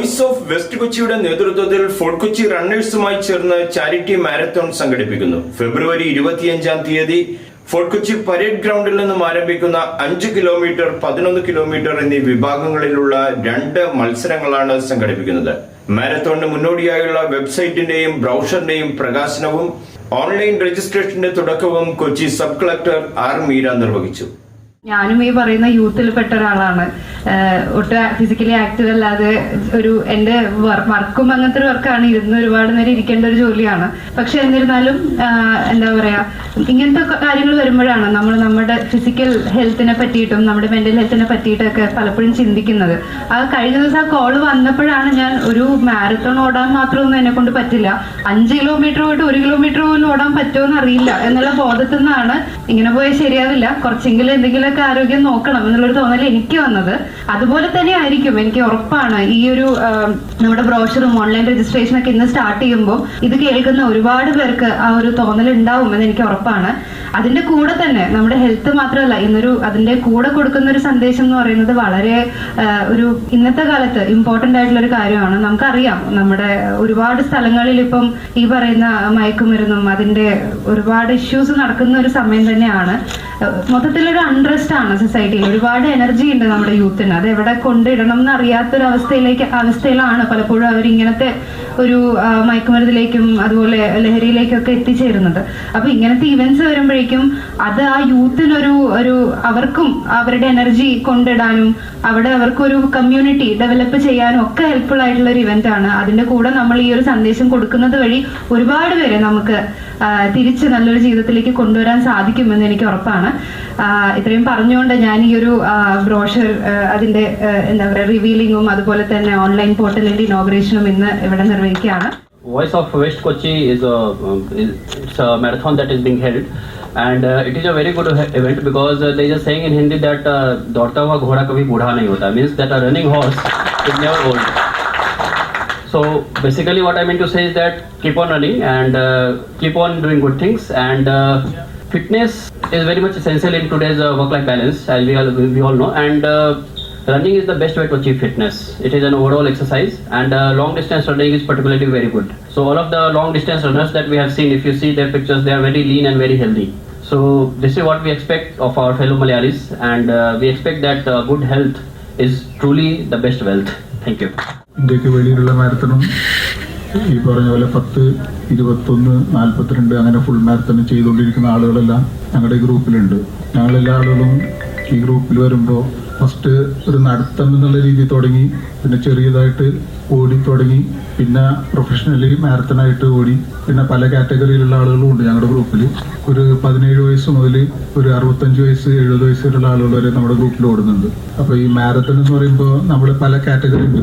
Voice of west കൊച്ചിയുടെ നേതൃത്വത്തിൽ fort Kochi റണ്ണേഴ്സുമായി ചേർന്ന് ചാരിറ്റി മാരത്തോൺ സംഘടിപ്പിക്കുന്നു. ഫെബ്രുവരി ഇരുപത്തിയഞ്ചാം തീയതി ഫോർട്ട് കൊച്ചി പരേഡ് ഗ്രൗണ്ടിൽ നിന്നും ആരംഭിക്കുന്ന അഞ്ച് കിലോമീറ്റർ പതിനൊന്ന് കിലോമീറ്റർ എന്നീ വിഭാഗങ്ങളിലുള്ള രണ്ട് മത്സരങ്ങളാണ് സംഘടിപ്പിക്കുന്നത്. മാരത്തോണിന് മുന്നോടിയായുള്ള വെബ്സൈറ്റിന്റെയും ബ്രൗഷറിന്റെയും പ്രകാശനവും ഓൺലൈൻ രജിസ്ട്രേഷന്റെ തുടക്കവും Kochi sub collector R Meera നിർവഹിച്ചു. ഞാനും ഈ പറയുന്ന യൂത്തിൽ പെട്ട ഒരാളാണ്. ഒട്ടും ഫിസിക്കലി ആക്റ്റീവ് അല്ലാതെ ഒരു എന്റെ വർക്കും അങ്ങനത്തെ ഒരു വർക്കാണ്. ഇരുന്ന് ഒരുപാട് നേരം ഇരിക്കേണ്ട ഒരു ജോലിയാണ്. പക്ഷെ എന്നിരുന്നാലും എന്താ പറയാ ഇങ്ങനത്തെ കാര്യങ്ങൾ വരുമ്പോഴാണ് നമ്മൾ നമ്മുടെ ഫിസിക്കൽ ഹെൽത്തിനെ പറ്റിയിട്ടും നമ്മുടെ മെന്റൽ ഹെൽത്തിനെ പറ്റിയിട്ടൊക്കെ പലപ്പോഴും ചിന്തിക്കുന്നത്. ആ കഴിഞ്ഞ ദിവസം ആ കോൾ വന്നപ്പോഴാണ് ഞാൻ ഒരു മാരത്തോൺ ഓടാൻ മാത്രമൊന്നും എന്നെ കൊണ്ട് പറ്റില്ല. അഞ്ച് കിലോമീറ്റർ പോയിട്ട് ഒരു കിലോമീറ്റർ പോലും ഓടാൻ പറ്റുമോ അറിയില്ല എന്നുള്ള ബോധത്തിൽ നിന്നാണ് ഇങ്ങനെ പോയാൽ ശരിയാവില്ല. കുറച്ചെങ്കിലും എന്തെങ്കിലുമൊക്കെ ആരോഗ്യം നോക്കണം എന്നുള്ളൊരു തോന്നൽ എനിക്ക് വന്നത്. അതുപോലെ തന്നെ ആയിരിക്കും എനിക്ക് ഉറപ്പാണ്. ഈ ഒരു നമ്മുടെ ബ്രോഷറും ഓൺലൈൻ രജിസ്ട്രേഷൻ ഒക്കെ ഇന്ന് സ്റ്റാർട്ട് ചെയ്യുമ്പോൾ ഇത് കേൾക്കുന്ന ഒരുപാട് പേർക്ക് ആ ഒരു തോന്നൽ ഉണ്ടാവും എന്ന് എനിക്ക് ഉറപ്പാണ്. അതിന്റെ കൂടെ തന്നെ നമ്മുടെ ഹെൽത്ത് മാത്രമല്ല ഇന്നൊരു അതിന്റെ കൂടെ കൊടുക്കുന്ന ഒരു സന്ദേശം എന്ന് പറയുന്നത് വളരെ ഒരു ഇന്നത്തെ കാലത്ത് ഇമ്പോർട്ടന്റ് ആയിട്ടുള്ള ഒരു കാര്യമാണ്. നമുക്കറിയാം നമ്മുടെ ഒരുപാട് സ്ഥലങ്ങളിൽ ഇപ്പം ഈ പറയുന്ന മയക്കുമരുന്നും അതിന്റെ ഒരുപാട് ഇഷ്യൂസ് നടക്കുന്ന ഒരു സമയം തന്നെയാണ്. മൊത്തത്തിലൊരു അൺറെസ്റ്റ് ആണ് സൊസൈറ്റിയിൽ ഒരുപാട് എനർജി ഉണ്ട് നമ്മുടെ യൂത്തിന് അത് എവിടെ കൊണ്ടിടണം എന്ന് അറിയാത്തൊരു അവസ്ഥയിലേക്ക് അവസ്ഥയിലാണ് പലപ്പോഴും അവരിങ്ങനത്തെ ഒരു മയക്കുമരുന്നിലേക്കും അതുപോലെ ലഹരിയിലേക്കൊക്കെ എത്തിച്ചേരുന്നത്. അപ്പൊ ഇങ്ങനത്തെ ഇവന്റ്സ് വരുമ്പോഴേക്കും അത് ആ യൂത്തിനൊരു ഒരു അവർക്കും അവരുടെ എനർജി കൊണ്ടിടാനും അവിടെ അവർക്കൊരു കമ്മ്യൂണിറ്റി ഡെവലപ്പ് ചെയ്യാനും ഒക്കെ ഹെൽപ്ഫുൾ ആയിട്ടുള്ള ഒരു ഇവന്റ് ആണ്. അതിന്റെ കൂടെ നമ്മൾ ഈ ഒരു സന്ദേശം കൊടുക്കുന്നത് വഴി ഒരുപാട് പേരെ നമുക്ക് തിരിച്ച് നല്ലൊരു ജീവിതത്തിലേക്ക് കൊണ്ടുവരാൻ സാധിക്കുമെന്ന് എനിക്ക് ഉറപ്പാണ്. ഇത്രയും പറഞ്ഞുകൊണ്ട് ഞാൻ ഈ ഒരു ബ്രോഷർ അതിന്റെ ആ, എന്താ പറയുക റിവീലിംഗും അതുപോലെ തന്നെ ഓൺലൈൻ പോർട്ടലിന്റെ ഇനോഗ്രേഷനും ഇന്ന് ഇവിടെ നിർവഹിക്കുകയാണ് Voice of West Kochi is a um, is, it's a marathon that is being held, and uh, it is a very good he- event because uh, there is a saying in Hindi that uh, दौड़ता हुआ घोड़ा कभी बूढ़ा नहीं होता means that a running horse is never old. So basically, what I mean to say is that keep on running and uh, keep on doing good things and. Uh, Fitness is very much essential in today's uh, work-life balance, as we all, we all know, and uh, running is the best way to achieve fitness. It is an overall exercise, and uh, long distance running is particularly very good. So all of the long distance runners that we have seen, if you see their pictures, they are very lean and very healthy. So this is what we expect of our fellow Malayalis, and uh, we expect that uh, good health is truly the best wealth. Thank you. ഇന്ത്യക്ക് വെളിയിലുള്ള മാരത്തണും ഈ പറഞ്ഞ പോലെ പത്ത് ഇരുപത്തൊന്ന് നാൽപ്പത്തിരണ്ട് അങ്ങനെ full marathon ചെയ്തുകൊണ്ടിരിക്കുന്ന ആളുകളെല്ലാം ഞങ്ങളുടെ ഗ്രൂപ്പിലുണ്ട് ഞങ്ങളെല്ലാ ആളുകളും ഈ ഗ്രൂപ്പിൽ വരുമ്പോൾ ഫസ്റ്റ് ഒരു നടത്തം എന്നുള്ള രീതിയിൽ തുടങ്ങി. പിന്നെ ചെറിയതായിട്ട് ഓടി തുടങ്ങി. പിന്നെ പ്രൊഫഷണലി മാരത്തണായിട്ട് ഓടി. പിന്നെ പല കാറ്റഗറിയിലുള്ള ആളുകളും ഉണ്ട് ഞങ്ങളുടെ ഗ്രൂപ്പിൽ ഒരു പതിനേഴ് വയസ്സ് മുതൽ ഒരു അറുപത്തഞ്ച് വയസ്സ് എഴുപത് വയസ്സ് വരെയുള്ള ആളുകൾ വരെ നമ്മുടെ ഗ്രൂപ്പിൽ ഓടുന്നുണ്ട്. അപ്പോൾ ഈ മാരത്തൺ എന്ന് പറയുമ്പോൾ നമ്മൾ പല കാറ്റഗറി ഉണ്ട്.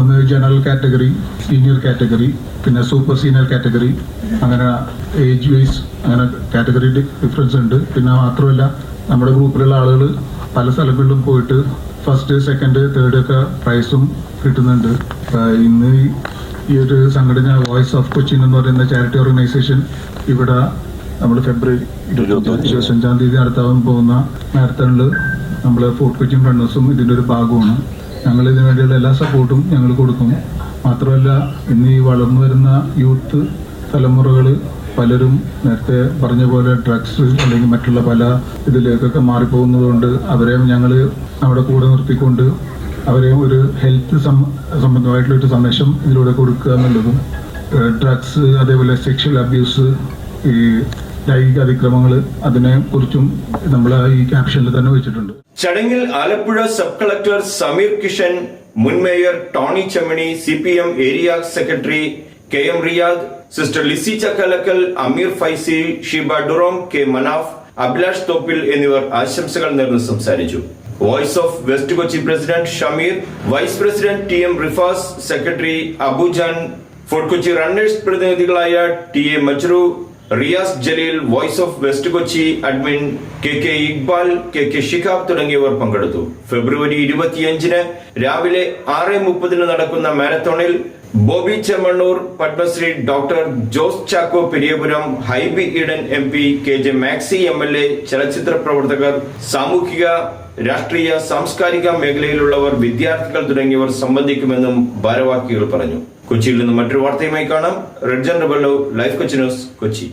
ഒന്ന് ജനറൽ കാറ്റഗറി സീനിയർ കാറ്റഗറി പിന്നെ സൂപ്പർ സീനിയർ കാറ്റഗറി അങ്ങനെ ഏജ് വൈസ് അങ്ങനെ കാറ്റഗറി ഡിഫറൻസ് ഉണ്ട്. പിന്നെ മാത്രമല്ല നമ്മുടെ ഗ്രൂപ്പിലുള്ള ആളുകൾ പല സ്ഥലങ്ങളിലും പോയിട്ട് ഫസ്റ്റ് സെക്കൻഡ് തേർഡ് ഒക്കെ പ്രൈസും കിട്ടുന്നുണ്ട്. ഇന്ന് ഈ- ഈ ഒരു സംഘടന വോയിസ് ഓഫ് കൊച്ചിൻ എന്ന് പറയുന്ന ചാരിറ്റി ഓർഗനൈസേഷൻ ഇവിടെ നമ്മൾ ഫെബ്രുവരി ഇരുപത്തഞ്ചാം തീയതി നടത്താൻ പോകുന്ന മാരത്തണിൽ നമ്മൾ ഫോർട്ട് കൊച്ചിൻ റണ്ണേഴ്സും ഇതിന്റെ ഒരു ഭാഗമാണ്. ഞങ്ങൾ ഇതിനു വേണ്ടിയുള്ള എല്ലാ സപ്പോർട്ടും ഞങ്ങൾ കൊടുക്കും. മാത്രമല്ല ഇന്ന് ഈ വളർന്നു വരുന്ന യൂത്ത് തലമുറകൾ പലരും നേരത്തെ പറഞ്ഞ പോലെ ഡ്രഗ്സ് അല്ലെങ്കിൽ മറ്റുള്ള പല ഇതിലേക്കൊക്കെ മാറിപ്പോകുന്നതുകൊണ്ട് അവരെ ഞങ്ങൾ അവിടെ കൂടെ നിർത്തിക്കൊണ്ട് അവരെ ഒരു ഹെൽത്ത് സംബന്ധമായിട്ടുള്ള ഒരു സന്ദേശം ഇതിലൂടെ കൊടുക്കുക എന്നുള്ളതും ഡ്രഗ്സ് അതേപോലെ സെക്ഷൽ അബ്യൂസ് ഈ ലൈംഗിക അതിക്രമങ്ങൾ അതിനെ കുറിച്ചും നമ്മൾ ഈ ക്യാപ്ഷനിൽ തന്നെ വെച്ചിട്ടുണ്ട്. ചടങ്ങിൽ ആലപ്പുഴ സബ് കളക്ടർ സമീർ കിഷൻ മുൻ mayor Tony Chemmani C area secretary K M Riyad sister Lissy Chakkalakkal Ameer Faizy Sheeba Durom K Manaf Abhilash Thoppil എന്നിവർ ആശംസകൾ നേർന്ന് സംസാരിച്ചു. Voice of West Kochi president Shameer vice president T M Rifas secretary Abujan Fort Kochi Runners പ്രതിനിധികളായ T A Majru Riyas Jaleel Voice of West Kochi admin K K Iqbal K K Shihab തുടങ്ങിയവർ പങ്കെടുത്തു. ഫെബ്രുവരി ഇരുപത്തിയഞ്ചിന് രാവിലെ ആറ് മുപ്പതിന് നടക്കുന്ന മാരത്തോണിൽ Bobby Chemmanur Padmashri doctor Jose Chacko Periyapuram Hibi Eden M P K J Maxi M L A ചലച്ചിത്ര പ്രവർത്തകർ സാമൂഹിക രാഷ്ട്രീയ സാംസ്കാരിക മേഖലയിലുള്ളവർ വിദ്യാർത്ഥികൾ തുടങ്ങിയവർ സംബന്ധിക്കുമെന്നും ഭാരവാഹികൾ പറഞ്ഞു. കൊച്ചിയിൽ നിന്ന് മറ്റൊരു വാർത്തയുമായി കാണാം. റെഡ് ജൻ ലൈഫ് കൊച്ചി ന്യൂസ് കൊച്ചി.